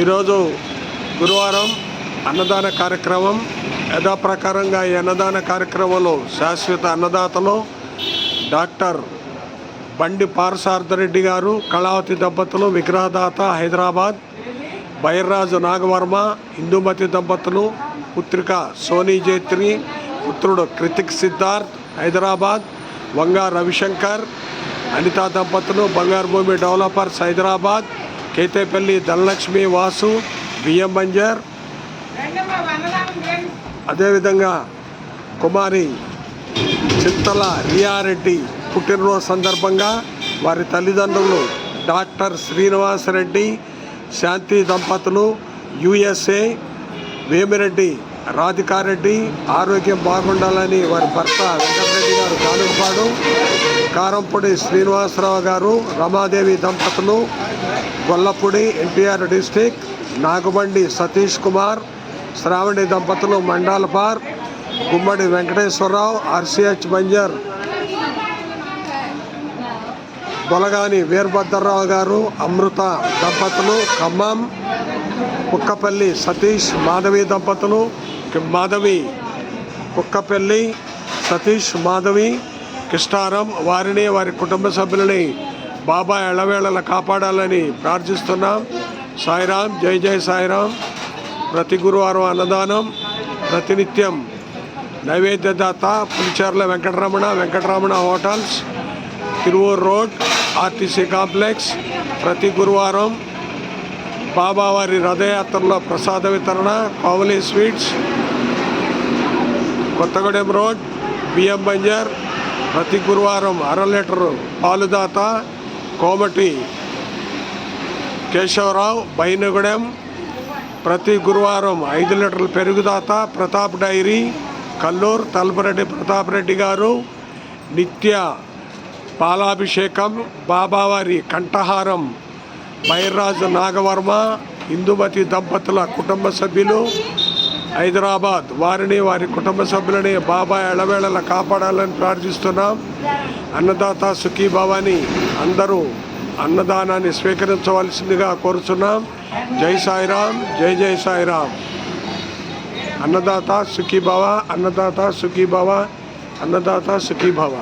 ఈరోజు గురువారం అన్నదాన కార్యక్రమం. యథాప్రకారంగా ఈ అన్నదాన కార్యక్రమంలో శాశ్వత అన్నదాతలు డాక్టర్ బండి పారసార్థరెడ్డి గారు కళావతి దంపతులు విగ్రహదాత హైదరాబాద్ బైర్రాజు నాగవర్మ హిందూమతి దంపతులు పుత్రిక సోనీ జైత్రి పుత్రుడు కృతిక్ సిద్ధార్థ్ హైదరాబాద్ వంగా రవిశంకర్ అనితా దంపతులు బంగారు భూమి డెవలపర్స్ హైదరాబాద్ కేతేపల్లి ధనలక్ష్మి వాసు బియ్యం బంజర్. అదేవిధంగా కుమారి చింతల రియారెడ్డి పుట్టినరోజు సందర్భంగా వారి తల్లిదండ్రులు డాక్టర్ శ్రీనివాసరెడ్డి శాంతి దంపతులు యుఎస్ఏ వేమిరెడ్డి రాధికారెడ్డి ఆరోగ్యం బాగుండాలని వారి భర్త వెంకటరెడ్డి గారు కానుపాడు కారంపొడి శ్రీనివాసరావు గారు రమాదేవి దంపతులు గొల్లపూడి ఎన్టీఆర్ డిస్టిక్ నాగుబండి సతీష్ కుమార్ శ్రావణి దంపతులు మండాలపార్ గుమ్మడి వెంకటేశ్వరరావు ఆర్సిహెచ్ బంజర్. బొలగాని వీరభద్రరావు గారు అమృత దంపతులు ఖమ్మం కుక్కపల్లి సతీష్ మాధవి దంపతులు మాధవి కుక్కపల్లి సతీష్ మాధవి కిష్టారం వారిని వారి కుటుంబ సభ్యులని బాబా ఎళవేళల కాపాడాలని ప్రార్థిస్తున్నాం. సాయిరాం జై జై సాయిరాం. ప్రతి గురువారం అన్నదానం ప్రతినిత్యం నైవేద్యదాత Pulicherla Venkataramana Venkataramana hotels Tiruvuru road RTC complex. ప్రతి గురువారం బాబావారి రథయాత్రలో ప్రసాద వితరణ కావలి స్వీట్స్. కొత్తగూడెం రోడ్ బియ్యం బంజర్. ప్రతి గురువారం అర లీటరు పాలుదాత కోమటి కేశవరావు బైనగూడెం ప్రతి గురువారం ఐదు లీటర్ల పెరుగుదాత ప్రతాప్ డైరీ కల్లూరు తలపరెడ్డి ప్రతాప్ రెడ్డి గారు నిత్య పాలాభిషేకం బాబావారి కంఠహారం బైర్రాజు నాగవర్మ ఇందుమతి దంపతుల కుటుంబ సభ్యులు హైదరాబాద్ వారిని వారి కుటుంబ సభ్యులని బాబా ఎడవేళల కాపాడాలని ప్రార్థిస్తున్నాం. అన్నదాత సుఖీభావాని అందరూ అన్నదానాన్ని స్వీకరించవలసిందిగా కోరుచున్నాం. జై సాయిరాం జై జై సాయిరాం అన్నదాత సుఖీభవ అన్నదాత సుఖీభవ అన్నదాత సుఖీభవ